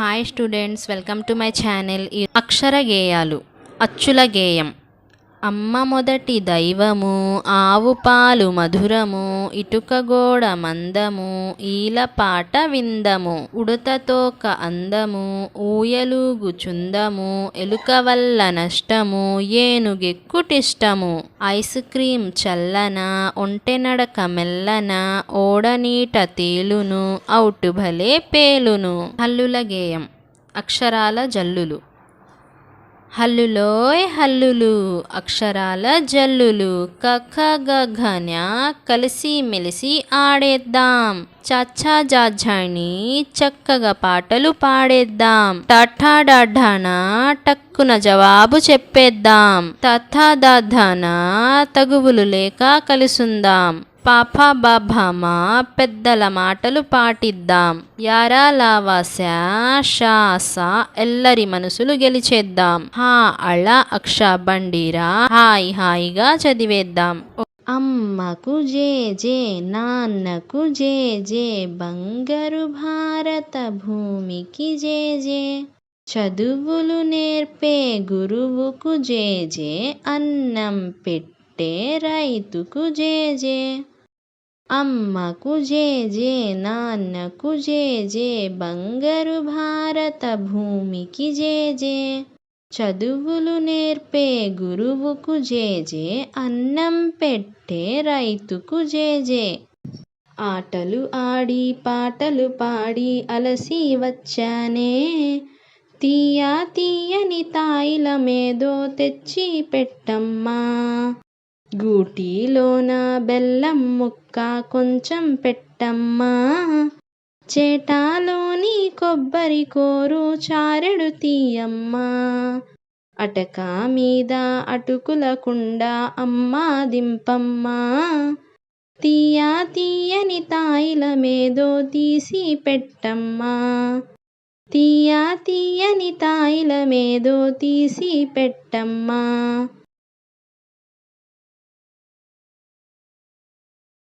Hi students welcome to my channel ఈ అక్షర గేయాలు అచ్చుల గేయం. అమ్మ మొదటి దైవము ఆవు పాలు మధురము ఇటుక గోడ మందము ఈల పాట విందము ఉడతతోక అందము ఊయలుగు చుందము ఎలుక వల్ల నష్టము ఏనుగెక్కుటిష్టము. ఐస్ క్రీం చల్లన ఒంటె నడక మెల్లన ఓడనీట తేలును ఔటు భలే పేలును. హల్లుల గేయం. అక్షరాల జల్లులు. హల్లులోయ్ హల్లులు అక్షరాల జల్లులు కఖ గఘన కలిసి మెలిసి ఆడేద్దాం. చచ్చా జాఝాణి చక్కగా పాటలు పాడేద్దాం. టఠా డాఢాన టక్కున జవాబు చెప్పేద్దాం. తథా దాధాన తగువులు లేక కలిసుందాం. పాప బాభామా పెద్దల మాటలు పాటిద్దాం. యారా లావాస్య ఎల్లరి మనసులు గెలిచేద్దాం. హా అళ అక్ష బండిరా హాయి హాయిగా చదివేద్దాం. అమ్మకు జే జే నాన్నకు జే జే బంగారు భారత భూమికి జే జే. చదువులు నేర్పే గురువుకు జే జే అన్నం పెట్టి రైతుకు జే జే అమ్మకు జే జే నాన్నకు జే జే బంగారు భారత భూమికి జే జే చదువులు నేర్పే గురువుకు జే జే అన్నం పెట్టే రైతుకు జే జే. ఆటలు ఆడి పాటలు పాడి అలసి వచ్చానే. తీయా తీయని తాయిలమేదో తెచ్చి పెట్టమ్మా. గూటిలోన బెల్లం ముక్క కొంచెం పెట్టమ్మా. చేటాలోని కొబ్బరి కోరు చారెడు తీయమ్మా. అటక మీద అటుకుల కుండ అమ్మా దింపమ్మా. తీయా తీయని తాయిలమేదో తీసి పెట్టమ్మా. తీయా తీయని తాయిలమేదో తీసి పెట్టమ్మా.